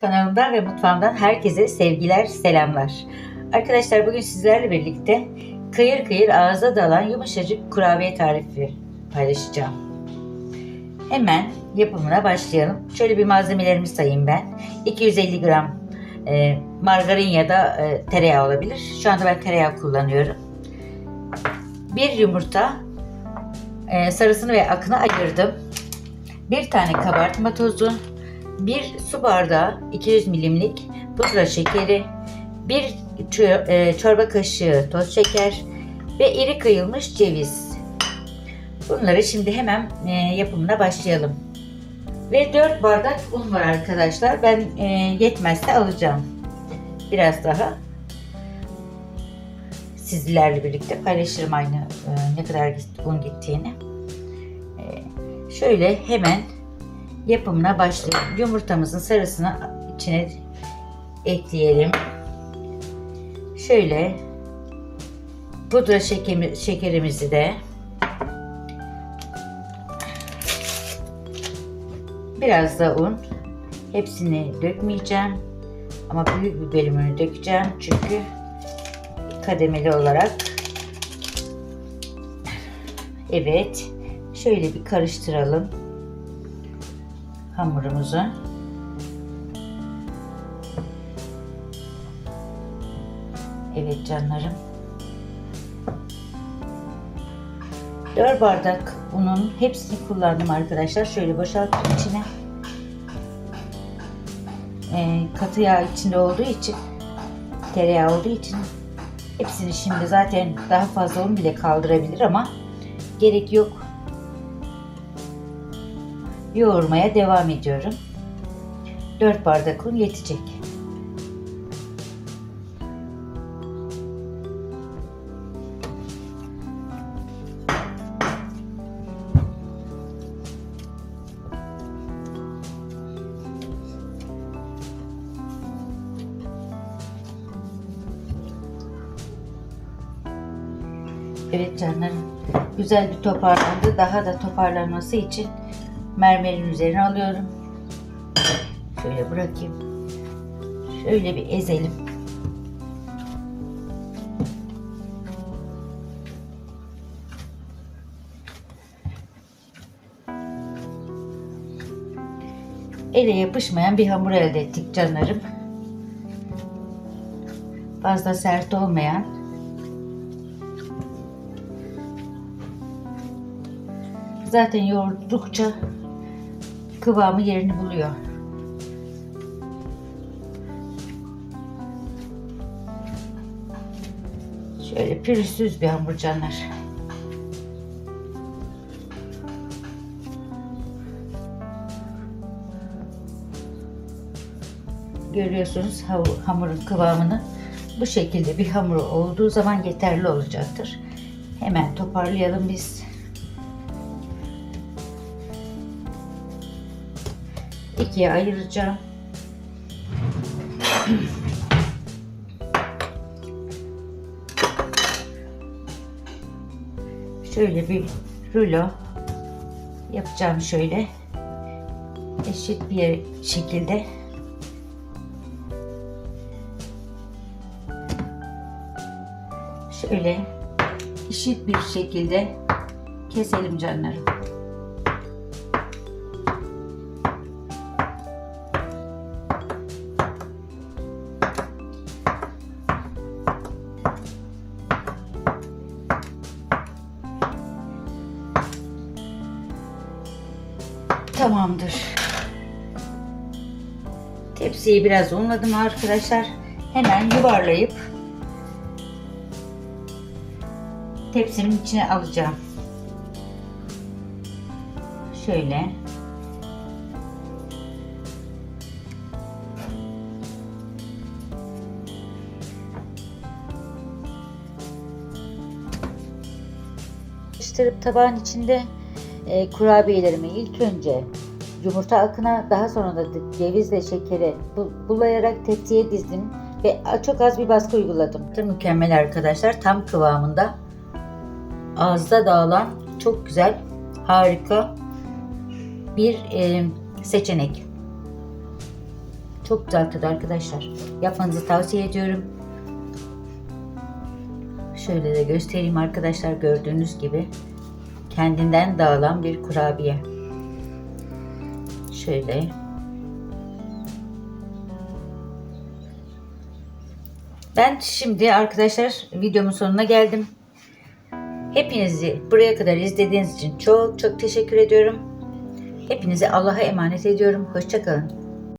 Kanalımdan ve mutfağımdan herkese sevgiler, selamlar. Arkadaşlar bugün sizlerle birlikte kıyır kıyır ağza dalan yumuşacık kurabiye tarifi paylaşacağım. Hemen yapımına başlayalım. Şöyle bir malzemelerimi sayayım ben. 250 gram e, margarin ya da e, tereyağı olabilir. Şu anda ben tereyağı kullanıyorum. Bir yumurta e, sarısını ve akını ayırdım. Bir tane kabartma tozu, bir su bardağı 200 milimlik pudra şekeri, bir çö- e, çorba kaşığı toz şeker ve iri kıyılmış ceviz. Bunları şimdi hemen e, yapımına başlayalım. Ve 4 bardak un var arkadaşlar. Ben e, yetmezse alacağım. Biraz daha sizlerle birlikte paylaşırım aynı ne kadar un gittiğini. Şöyle hemen yapımına başlayalım. Yumurtamızın sarısını içine ekleyelim. Şöyle pudra şekeri, şekerimizi de biraz da un. Hepsini dökmeyeceğim. Ama büyük bir bölümünü dökeceğim. Çünkü kademeli olarak Evet. Şöyle bir karıştıralım hamurumuzu. Evet canlarım. 4 bardak unun hepsini kullandım arkadaşlar. Şöyle boşalttım içine. Ee, katı yağ içinde olduğu için tereyağı olduğu için hepsini şimdi zaten daha fazla un bile kaldırabilir ama gerek yok yoğurmaya devam ediyorum. 4 bardak un yetecek. Evet canlarım. Güzel bir toparlandı. Daha da toparlanması için mermerin üzerine alıyorum. Şöyle bırakayım. Şöyle bir ezelim. Ele yapışmayan bir hamur elde ettik canlarım. Fazla sert olmayan zaten yoğurdukça kıvamı yerini buluyor. Şöyle pürüzsüz bir hamur canlar. Görüyorsunuz hamurun kıvamını. Bu şekilde bir hamur olduğu zaman yeterli olacaktır. Hemen toparlayalım biz. İkiye ayıracağım. Şöyle bir rulo yapacağım şöyle eşit bir şekilde şöyle eşit bir şekilde keselim canlarım. Tamamdır. Tepsiyi biraz unladım arkadaşlar. Hemen yuvarlayıp tepsinin içine alacağım. Şöyle. Karıştırıp tabağın içinde e, kurabiyelerimi ilk önce yumurta akına daha sonra da cevizle şekeri bulayarak tepsiye dizdim ve çok az bir baskı uyguladım. Mükemmel arkadaşlar tam kıvamında ağızda dağılan çok güzel harika bir e, seçenek. Çok güzel tadı arkadaşlar. Yapmanızı tavsiye ediyorum. Şöyle de göstereyim arkadaşlar gördüğünüz gibi. Kendinden dağılan bir kurabiye. Şöyle. Ben şimdi arkadaşlar videomun sonuna geldim. Hepinizi buraya kadar izlediğiniz için çok çok teşekkür ediyorum. Hepinizi Allah'a emanet ediyorum. Hoşçakalın.